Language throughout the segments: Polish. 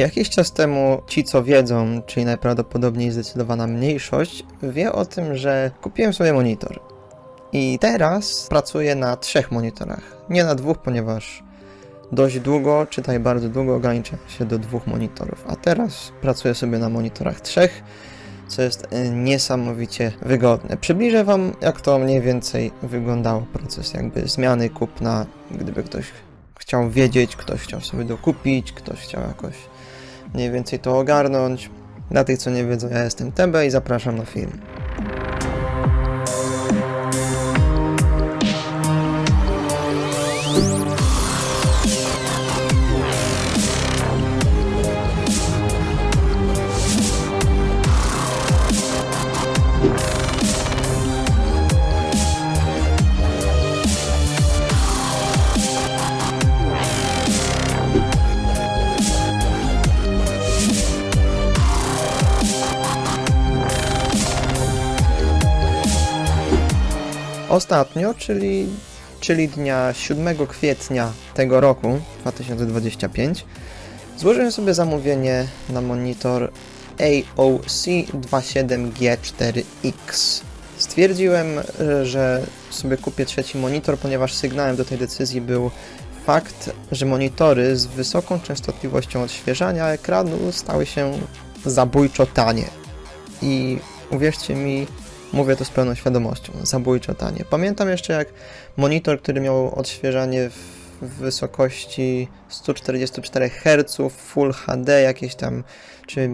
Jakiś czas temu ci, co wiedzą, czyli najprawdopodobniej zdecydowana mniejszość, wie o tym, że kupiłem sobie monitor. I teraz pracuję na trzech monitorach. Nie na dwóch, ponieważ dość długo, czytaj bardzo długo, ograniczałem się do dwóch monitorów. A teraz pracuję sobie na monitorach trzech, co jest e, niesamowicie wygodne. Przybliżę Wam, jak to mniej więcej wyglądał proces jakby zmiany kupna, gdyby ktoś chciał wiedzieć, ktoś chciał sobie dokupić, ktoś chciał jakoś mniej więcej to ogarnąć. Dla tych, co nie wiedzą, ja jestem TB i zapraszam na film. Ostatnio, czyli, czyli dnia 7 kwietnia tego roku, 2025, złożyłem sobie zamówienie na monitor AOC 27G4X. Stwierdziłem, że sobie kupię trzeci monitor, ponieważ sygnałem do tej decyzji był fakt, że monitory z wysoką częstotliwością odświeżania ekranu stały się zabójczo tanie. I uwierzcie mi, Mówię to z pełną świadomością, zabójczo tanie. Pamiętam jeszcze jak monitor, który miał odświeżanie w wysokości 144 Hz, Full HD, jakieś tam, czy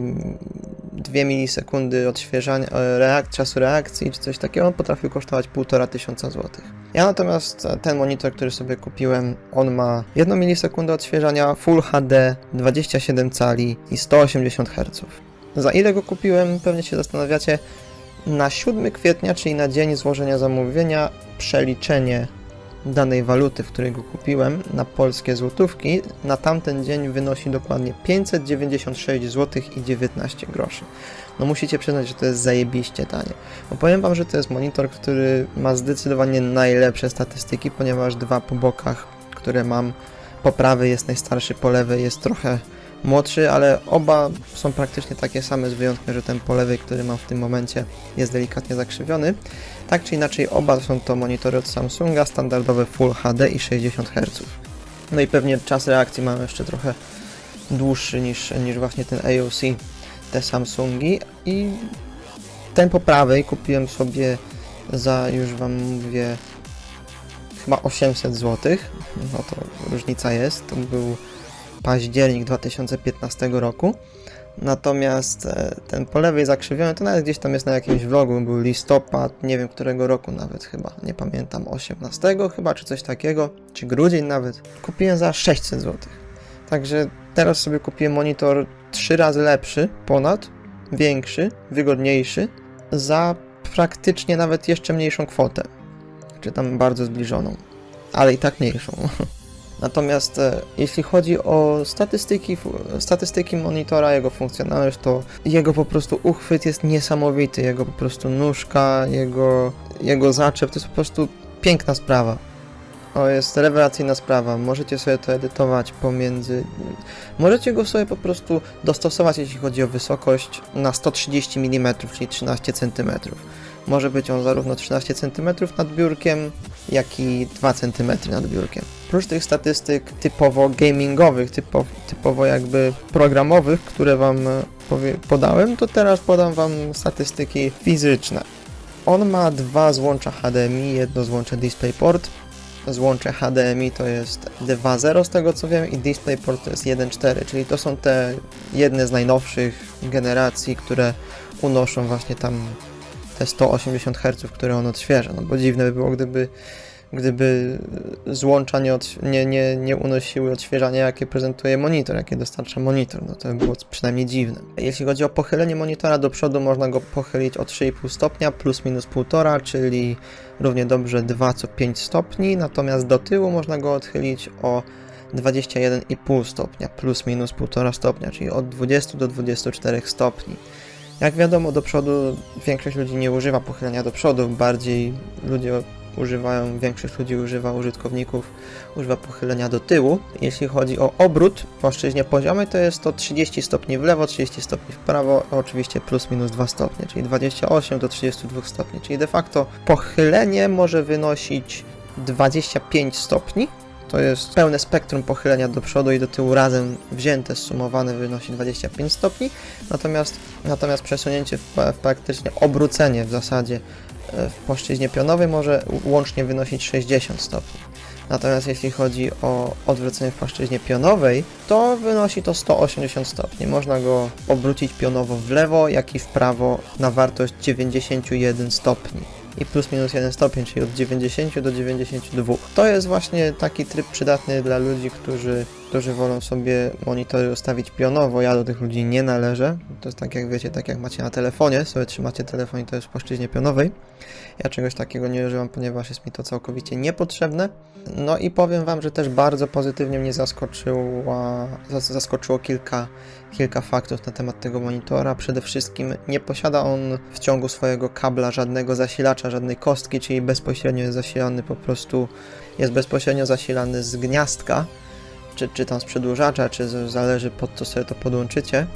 2 milisekundy odświeżania, e, reak czasu reakcji, czy coś takiego, on potrafił kosztować 1,5 tysiąca złotych. Ja natomiast ten monitor, który sobie kupiłem, on ma 1 milisekundę odświeżania, Full HD, 27 cali i 180 Hz. Za ile go kupiłem, pewnie się zastanawiacie, na 7 kwietnia, czyli na dzień złożenia zamówienia, przeliczenie danej waluty, w której go kupiłem, na polskie złotówki, na tamten dzień wynosi dokładnie 596 zł i 19 groszy. No musicie przyznać, że to jest zajebiście tanie. Bo powiem Wam, że to jest monitor, który ma zdecydowanie najlepsze statystyki, ponieważ dwa po bokach, które mam, po prawej jest najstarszy, po lewej jest trochę młodszy, ale oba są praktycznie takie same, z wyjątkiem, że ten po lewej, który mam w tym momencie, jest delikatnie zakrzywiony. Tak czy inaczej, oba są to monitory od Samsunga, standardowe Full HD i 60 Hz. No i pewnie czas reakcji mam jeszcze trochę dłuższy niż, niż właśnie ten AOC, te Samsungi. I ten po prawej kupiłem sobie za, już Wam mówię, chyba 800 zł. No to różnica jest. To był październik 2015 roku. Natomiast e, ten po lewej zakrzywiony to nawet gdzieś tam jest na jakimś vlogu, był listopad, nie wiem którego roku nawet chyba, nie pamiętam, 18 chyba, czy coś takiego, czy grudzień nawet. Kupiłem za 600 zł. Także teraz sobie kupiłem monitor 3 razy lepszy, ponad, większy, wygodniejszy, za praktycznie nawet jeszcze mniejszą kwotę. Czy tam bardzo zbliżoną, ale i tak mniejszą. Natomiast e, jeśli chodzi o statystyki, statystyki monitora, jego funkcjonalność, to jego po prostu uchwyt jest niesamowity, jego po prostu nóżka, jego, jego zaczep, to jest po prostu piękna sprawa. To jest rewelacyjna sprawa. Możecie sobie to edytować pomiędzy. Możecie go sobie po prostu dostosować, jeśli chodzi o wysokość, na 130 mm, czyli 13 cm. Może być on zarówno 13 cm nad biurkiem, jak i 2 cm nad biurkiem. Prócz tych statystyk typowo gamingowych, typo, typowo jakby programowych, które Wam e, podałem, to teraz podam Wam statystyki fizyczne. On ma dwa złącza HDMI, jedno złącze DisplayPort. Złącze HDMI to jest 2.0 z tego co wiem i DisplayPort to jest 1.4, czyli to są te jedne z najnowszych generacji, które unoszą właśnie tam te 180 Hz, które on odświeża. No bo dziwne by było, gdyby, gdyby złącza nie, nie, nie, nie unosiły odświeżania, jakie prezentuje monitor, jakie dostarcza monitor. No to by było przynajmniej dziwne. Jeśli chodzi o pochylenie monitora do przodu, można go pochylić o 3,5 stopnia plus minus 1,5, czyli równie dobrze 2 co 5 stopni, natomiast do tyłu można go odchylić o 21,5 stopnia plus minus 1,5 stopnia, czyli od 20 do 24 stopni. Jak wiadomo, do przodu większość ludzi nie używa pochylenia do przodu, bardziej ludzie używają, większość ludzi używa, użytkowników używa pochylenia do tyłu. Jeśli chodzi o obrót w płaszczyźnie poziomej, to jest to 30 stopni w lewo, 30 stopni w prawo, oczywiście plus minus 2 stopnie, czyli 28 do 32 stopni, czyli de facto pochylenie może wynosić 25 stopni, to jest pełne spektrum pochylenia do przodu i do tyłu razem wzięte, sumowane wynosi 25 stopni, natomiast, natomiast przesunięcie w, w praktycznie obrócenie w zasadzie w płaszczyźnie pionowej może łącznie wynosić 60 stopni. Natomiast jeśli chodzi o odwrócenie w płaszczyźnie pionowej, to wynosi to 180 stopni. Można go obrócić pionowo w lewo, jak i w prawo na wartość 91 stopni i plus minus 1 stopień, czyli od 90 do 92. To jest właśnie taki tryb przydatny dla ludzi, którzy, którzy wolą sobie monitory ustawić pionowo. Ja do tych ludzi nie należę. To jest tak jak wiecie, tak jak macie na telefonie, sobie trzymacie telefon i to jest w płaszczyźnie pionowej. Ja czegoś takiego nie używam, ponieważ jest mi to całkowicie niepotrzebne. No i powiem Wam, że też bardzo pozytywnie mnie zaskoczyło kilka, kilka faktów na temat tego monitora. Przede wszystkim nie posiada on w ciągu swojego kabla żadnego zasilacza, żadnej kostki, czyli bezpośrednio jest zasilany po prostu, jest bezpośrednio zasilany z gniazdka, czy, czy tam z przedłużacza, czy zależy pod co sobie to podłączycie.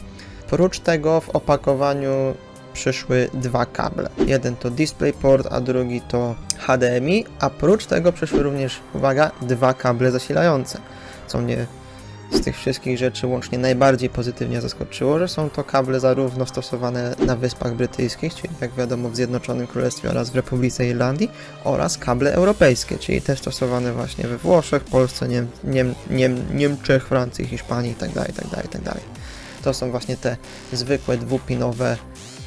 Prócz tego w opakowaniu przyszły dwa kable. Jeden to DisplayPort, a drugi to HDMI, a prócz tego przyszły również, uwaga, dwa kable zasilające, co mnie z tych wszystkich rzeczy łącznie najbardziej pozytywnie zaskoczyło, że są to kable zarówno stosowane na Wyspach Brytyjskich, czyli jak wiadomo w Zjednoczonym Królestwie oraz w Republice Irlandii, oraz kable europejskie, czyli te stosowane właśnie we Włoszech, Polsce, Niem, Niem, Niem, Niemczech, Francji, Hiszpanii itd., itd., itd. To są właśnie te zwykłe dwupinowe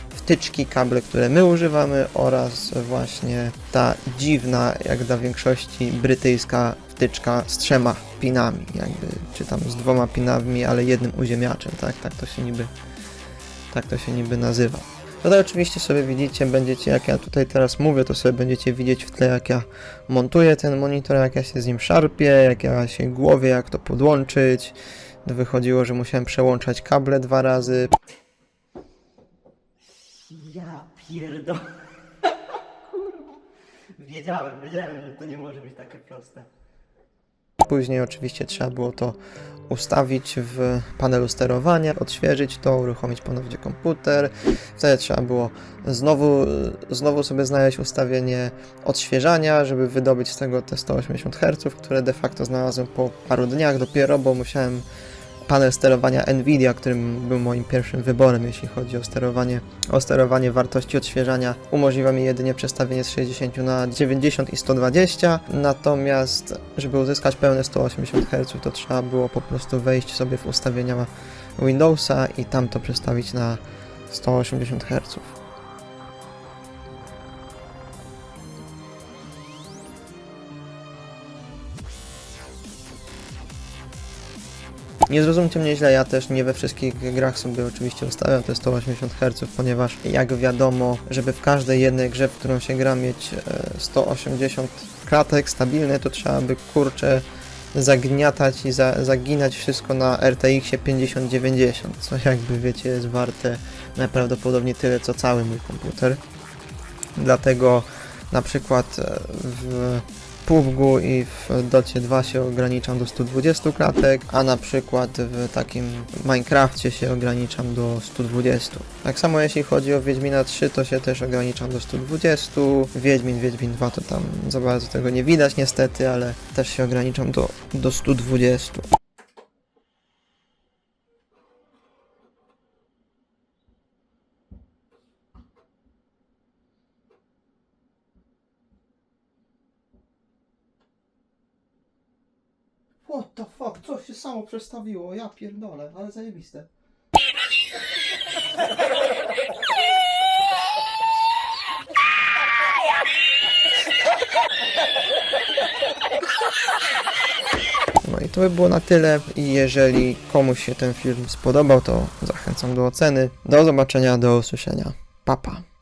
wtyczki, kable, które my używamy oraz właśnie ta dziwna, jak dla większości brytyjska wtyczka z trzema pinami, jakby, czy tam z dwoma pinami, ale jednym uziemiaczem, tak, tak to się niby, tak to się niby nazywa. Tutaj oczywiście sobie widzicie, będziecie, jak ja tutaj teraz mówię, to sobie będziecie widzieć w tle, jak ja montuję ten monitor, jak ja się z nim szarpię, jak ja się głowie, jak to podłączyć. Wychodziło, że musiałem przełączać kable dwa razy, Ja pierdolę. Wiedziałem, wiedziałem, że to nie może być takie proste. Później oczywiście trzeba było to ustawić w panelu sterowania, odświeżyć to, uruchomić ponownie komputer. Wtedy trzeba było znowu, znowu sobie znaleźć ustawienie odświeżania, żeby wydobyć z tego te 180 Hz, które de facto znalazłem po paru dniach dopiero, bo musiałem panel sterowania Nvidia, którym był moim pierwszym wyborem, jeśli chodzi o sterowanie, o sterowanie wartości odświeżania. Umożliwia mi jedynie przestawienie z 60 na 90 i 120, natomiast żeby uzyskać pełne 180 Hz, to trzeba było po prostu wejść sobie w ustawienia Windowsa i tam to przestawić na 180 Hz. Nie zrozumcie mnie źle, ja też nie we wszystkich grach sobie oczywiście ustawiam te 180 Hz, ponieważ jak wiadomo, żeby w każdej jednej grze, w którą się gra mieć e, 180 klatek stabilne, to trzeba by kurczę zagniatać i za, zaginać wszystko na RTX 5090, co jakby wiecie jest warte najprawdopodobniej tyle co cały mój komputer. Dlatego na przykład e, w PUBG i w Docie 2 się ograniczam do 120 klatek, a na przykład w takim Minecrafcie się ograniczam do 120. Tak samo jeśli chodzi o Wiedźmina 3, to się też ograniczam do 120. Wiedźmin, Wiedźmin 2 to tam za bardzo tego nie widać niestety, ale też się ograniczam do, do 120. What the fuck, coś się samo przestawiło, ja pierdolę, ale zajebiste. No i to by było na tyle i jeżeli komuś się ten film spodobał, to zachęcam do oceny. Do zobaczenia, do usłyszenia. Papa. Pa.